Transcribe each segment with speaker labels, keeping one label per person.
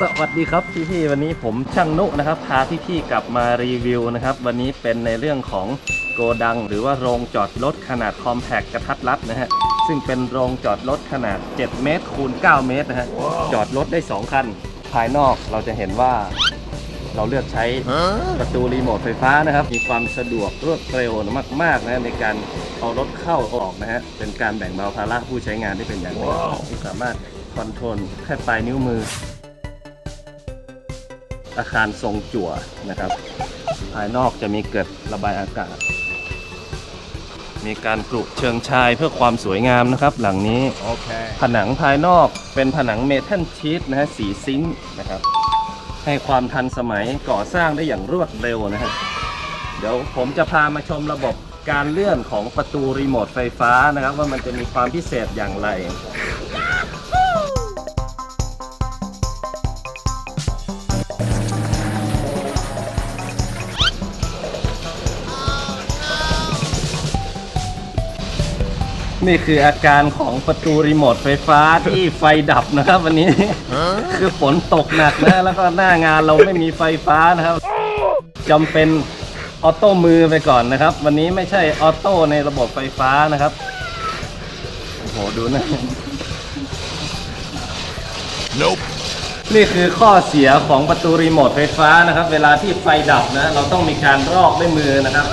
Speaker 1: สวัสดีครับพี่พี่ๆวันนี้ผมช่างนุนะครับ พาพี่พี่ๆกลับมารีวิวนะครับ วันนี้เป็นในเรื่องของโกดัง หรือว่าโรงจอดรถขนาดคอมแพคกระทัดรัดนะฮะซึ่งเป็นโรงจอดรถขนาด 7 เมตรคูณ 9 เมตรนะฮะจอดรถได้ 2 คัน ภายนอกเราจะเห็นว่าเราเลือกใช้ประตูรีโมทไฟฟ้านะครับ มีความสะดวกรวดเร็วมากๆนะในการเอารถเข้าออกนะฮะเป็นการแบ่งเบาภาระผู้ใช้งานได้เป็นอย่างดีที่สามารถคอนโทรลแค่ปลายนิ้วมือ อาคารทรงจั่วนะครับ ภายนอกจะมีเกิดระบายอากาศ มีการปลูกเชิงชายเพื่อความสวยงามนะครับ หลังนี้
Speaker 2: Okay.
Speaker 1: ผนังภายนอกเป็นผนังเมทัลชีตนะฮะสีซิงค์นะครับ ให้ความทันสมัยก่อสร้างได้อย่างรวดเร็วนะฮะเดี๋ยวผมจะพามาชมระบบการเลื่อนของประตูรีโมทไฟฟ้านะครับ ว่ามันจะมีความพิเศษอย่างไร นี่คืออาการของประตูรีโมทไฟฟ้าที่ไฟดับนะครับ วันนี้ คือฝนตกหนักนะแล้วก็หน้างานเราไม่มีไฟฟ้านะครับจำเป็นออโต้มือไปก่อนนะครับ วันนี้ไม่ใช่ออโต้ในระบบไฟฟ้านะครับโอ้โหดูนะ
Speaker 2: Nope.
Speaker 1: นี่คือข้อเสียของประตูรีโมทไฟฟ้านะครับ เวลาที่ไฟดับนะเราต้องมีการรอกด้วยมือนะครับ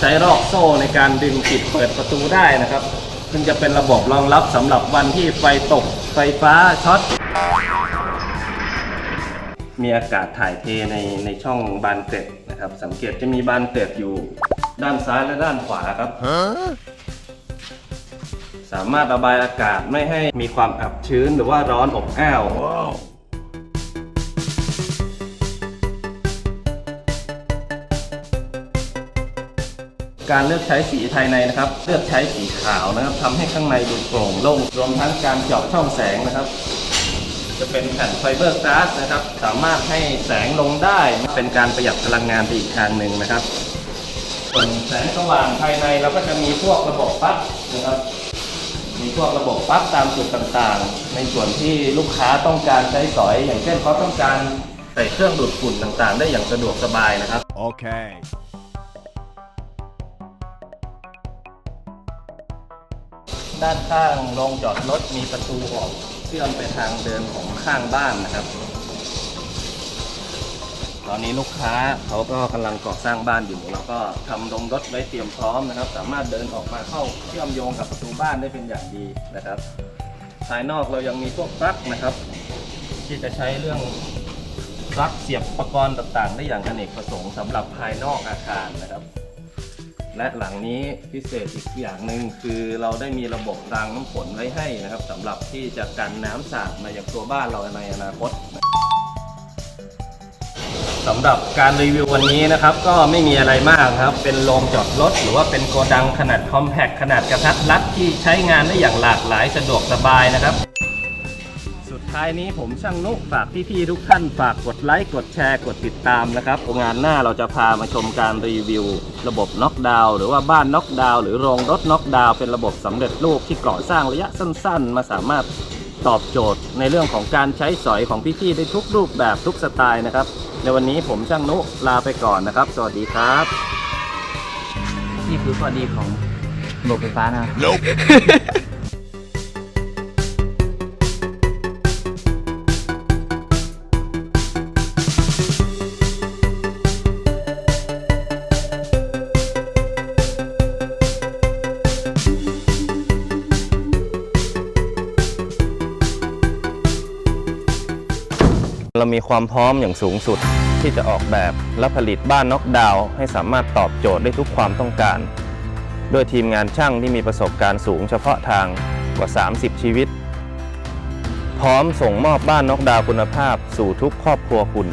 Speaker 1: ใช้รอกโซ่ในการดึงปิดเปิดประตูได้นะครับ ซึ่งจะเป็นระบบรองรับสำหรับวันที่ไฟตกไฟฟ้าช็อต มีอากาศถ่ายเทในในช่องบานเกล็ดนะครับ สังเกตจะมีบานเกล็ดอยู่ด้านซ้ายและด้านขวาครับ
Speaker 2: Huh?
Speaker 1: สามารถระบายอากาศไม่ให้มีความอับชื้นหรือว่าร้อนอบอ้าว การเลือกใช้สีภายในนะครับ เลือกใช้สีขาวนะครับทำให้ข้างในดูโปร่งโล่งรวมทั้งการเจาะช่องแสงนะครับ จะเป็นแผ่นไฟเบอร์กลาสนะครับ สามารถให้แสงลงได้เป็นการประหยัดพลังงานไปอีกทางหนึ่งนะครับส่วนแสงสว่างภายในเราก็จะมีพวกระบบปลั๊กนะครับ มีพวกระบบปลั๊กตามจุดต่างๆ ในส่วนที่ลูกค้าต้องการใช้สอย อย่างเช่นเขาต้องการใส่เครื่องดูดฝุ่นต่างๆ ได้อย่างสะดวกสบายนะครับ
Speaker 2: Okay.
Speaker 1: ด้านข้างโรงจอดรถมีประตูออกเชื่อมไปทางเดินของข้างบ้านนะครับ ตอนนี้ลูกค้าเขาก็กำลังก่อสร้างบ้านอยู่แล้วก็ทำโรงรถไว้เตรียมพร้อมนะครับ สามารถเดินออกมาเข้าเชื่อมโยงกับประตูบ้านได้เป็นอย่างดีนะครับ ภายนอกเรายังมีพวกปลั๊กนะครับ ที่จะใช้เรื่องปลั๊กเสียบอุปกรณ์ต่างๆ ได้อย่างอเนกประสงค์สำหรับภายนอกอาคารนะครับ และหลังนี้พิเศษอีกอย่างหนึ่งคือเราได้มีระบบรางน้ำฝนไว้ให้นะครับสำหรับที่จะกันน้ำสาดมาอย่างตัวบ้านเราในอนาคตสำหรับการรีวิววันนี้นะครับ ก็ไม่มีอะไรมากครับ เป็นโรงจอดรถหรือว่าเป็นโกดังขนาดคอมแพคขนาดกระทัดรัดที่ใช้งานได้อย่างหลากหลายสะดวกสบายนะครับ ท้ายนี้ผมช่างนุฝากพี่ๆทุกท่านฝากกดไลค์กดแชร์กดติดตามนะครับงานหน้าเราจะพามาชมการรีวิว ระบบน็อกดาวน์หรือว่าบ้านน็อกดาวน์หรือโรงรถน็อกดาวน์เป็นระบบสำเร็จรูปที่ก่อสร้างระยะสั้น ๆ มาสามารถตอบโจทย์ในเรื่องของการใช้สอยของพี่ๆได้ทุกรูปแบบทุกสไตล์นะครับ ในวันนี้ผมช่างนุลาไปก่อนนะครับ สวัสดีครับ
Speaker 3: นี่คือข้อดีของระบบไฟฟ้านะ
Speaker 1: เรามีความพร้อมอย่างสูงสุด ที่จะออกแบบและผลิตบ้านน็อกดาวน์ให้สามารถตอบโจทย์ได้ทุกความต้องการ โดยทีมงานช่างที่มีประสบการณ์สูงเฉพาะทางกว่า 30 ชีวิต พร้อมส่งมอบบ้านน็อกดาวน์คุณภาพสู่ทุกครอบครัวคุณ